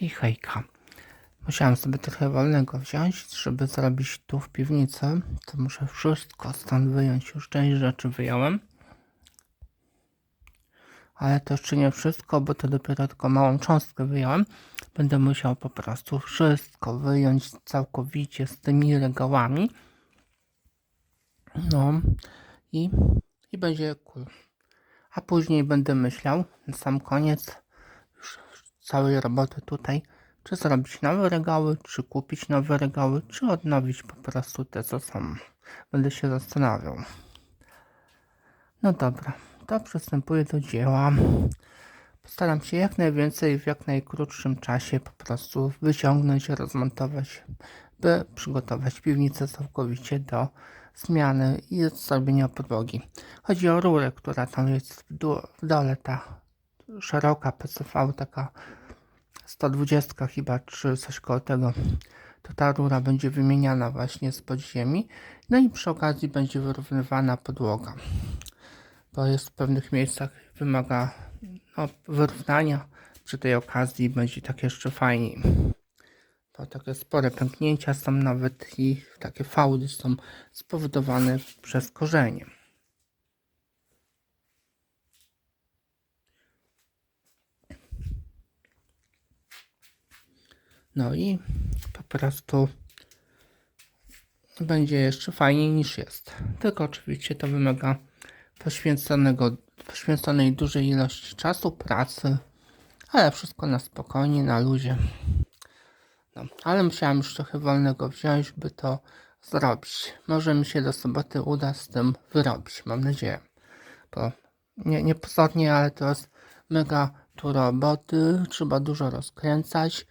i hejka. Musiałem sobie trochę wolnego wziąć, żeby zrobić tu w piwnicy. To muszę wszystko stąd wyjąć. Już część rzeczy wyjąłem. Ale to jeszcze nie wszystko, bo to dopiero tylko małą cząstkę wyjąłem. Będę musiał po prostu wszystko wyjąć całkowicie z tymi regałami. No i, i będzie cool. A później będę myślał na sam koniec całej roboty tutaj, czy zrobić nowe regały, czy kupić nowe regały, czy odnowić po prostu te, co są. Będę się zastanawiał. No dobra, to przystępuję do dzieła. Postaram się jak najwięcej w jak najkrótszym czasie po prostu wyciągnąć, rozmontować, by przygotować piwnicę całkowicie do zmiany i zrobienia podłogi. Chodzi o rurę, która tam jest w, w dole, ta szeroka PCV, taka 120 chyba, czy coś koło tego. To ta rura będzie wymieniana właśnie z podziemi. No i przy okazji będzie wyrównywana podłoga. Bo jest w pewnych miejscach wymaga no, wyrównania. Przy tej okazji będzie tak jeszcze fajniej. Bo takie spore pęknięcia są nawet i takie fałdy są spowodowane przez korzenie. No i po prostu będzie jeszcze fajniej niż jest. Tylko oczywiście to wymaga poświęconego, poświęconej dużej ilości czasu, pracy, ale wszystko na spokojnie, na luzie. No, ale musiałem już trochę wolnego wziąć, by to zrobić. Może mi się do soboty uda z tym wyrobić, mam nadzieję. Bo nie, nie pozornie, ale to jest mega tu roboty, trzeba dużo rozkręcać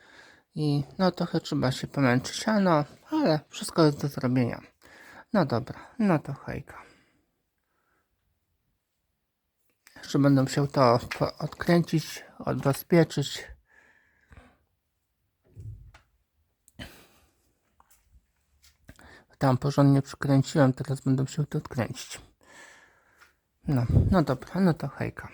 i no trochę trzeba się pomęczyć, a no, ale wszystko jest do zrobienia. No dobra, no to hejka. Jeszcze będę musiał to odkręcić, odbezpieczyć. Tam porządnie przykręciłem, teraz będę musiał to odkręcić. No, no dobra, no to hejka.